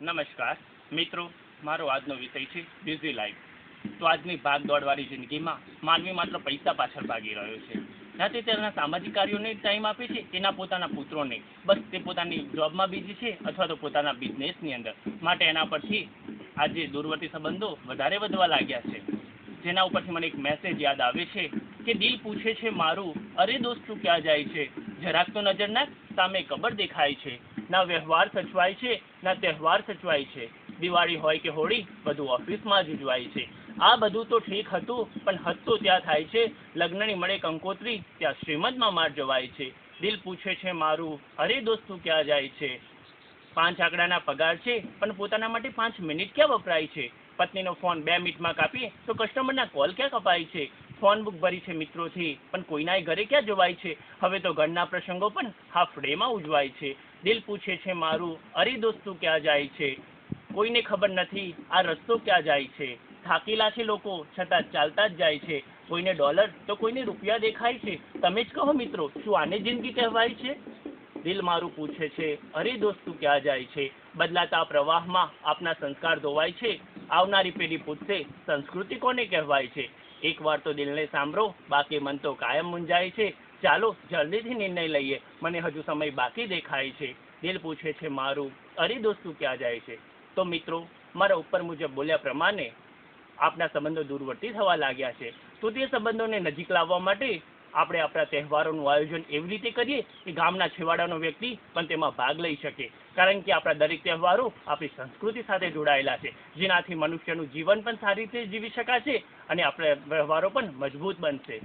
નમસ્કાર. મિત્રો, મારો આજનો વિષય છે બિઝી લાઈફ તો આજની ભાગ દોડવાળી જિંદગીમાં માનવી માત્ર પૈસા પાછળ ભાગી રહ્યો છે. ના તે તેના સામાજિક કાર્યોને ટાઈમ આપે છે, તેના પોતાના પુત્રોને. બસ તે પોતાની જોબમાં બિઝી છે અથવા તો પોતાના બિઝનેસની અંદર. માટે એના પરથી આજે દૂરવર્તી સંબંધો વધારે વધવા લાગ્યા છે. જેના ઉપરથી મને એક મેસેજ યાદ આવે છે કે દિલ પૂછે છે મારું, અરે દોસ્ત ક્યાં જાય છે? જરાક તો નજર નાખ, સામે કબર દેખાય છે. ના વ્યવહાર સચવાય છે, ના તહેવાર સચવાય છે. દિવાળી હોય કે હોળી, બધું ઓફિસમાં જ ઉજવાય છે. આ બધું તો ઠીક હતું, પણ હદ તો ત્યાં થાય છે. લગ્નની મળે કંકોત્રી, ત્યાં શ્રીમદમાં માર જવાય છે. દિલ પૂછે છે મારું, અરે દોસ્ત ક્યાં જાય છે? પાંચ આંકડાના પગાર છે, પણ પોતાના માટે પાંચ મિનિટ ક્યાં વપરાય છે? પત્નીનો ફોન બે મિનિટમાં કાપીએ, તો કસ્ટમરના કોલ ક્યાં કપાય છે? ફોન બુક ભરી છે મિત્રોથી, પણ કોઈના ઘરે ક્યાં જવાય છે? હવે તો ઘરના પ્રસંગો પણ હાફ ડેમાં ઉજવાય છે. દિલ પૂછે છે મારું, અરે દોસ્ત ક્યાં જાય છે? કોઈને ખબર નથી, આ રસ્તો ક્યાં જાય છે? થાકેલા છે લોકો, છતાં ચાલતા જ જાય છે. કોઈને ડોલર, તો કોઈને રૂપિયા દેખાય છે? તમે જ કહો મિત્રો, શું આને જિંદગી કહેવાય છે? દિલ મારું પૂછે છે, અરે દોસ્ત ક્યાં જાય છે? બદલાતા પ્રવાહમાં આપના સંસ્કાર ધોવાય છે? આવનારી પેઢી પૂછશે, સંસ્કૃતિ કોને કહેવાય છે? એકવાર તો દિલને સાંભળો, બાકી મન તો કાયમ મૂંઝાય છે. ચાલો જલ્દીથી નિર્ણય લઈએ. મને હજુ સમય બાકી દેખાય છે. દિલ પૂછે છે મારું, અરે દોસ્તું ક્યાં જાય છે? તો મિત્રો, મારા ઉપર મુજબ બોલ્યા પ્રમાણે, આપના સંબંધો દૂરવર્તી થવા લાગ્યા છે. તો તે સંબંધોને નજીક લાવવા માટે આપણે આપણા તહેવારોનું આયોજન એવી રીતે કરીએ કે ગામના છેવાડાનો વ્યક્તિ પણ તેમાં ભાગ લઈ શકે. કારણ કે આપણા દરેક તહેવારો આપણી સંસ્કૃતિ સાથે જોડાયેલા છે. જેનાથી મનુષ્યનું જીવન પણ સારી રીતે જીવી શકાશે અને આપણા વ્યવહારો પણ મજબૂત બનશે.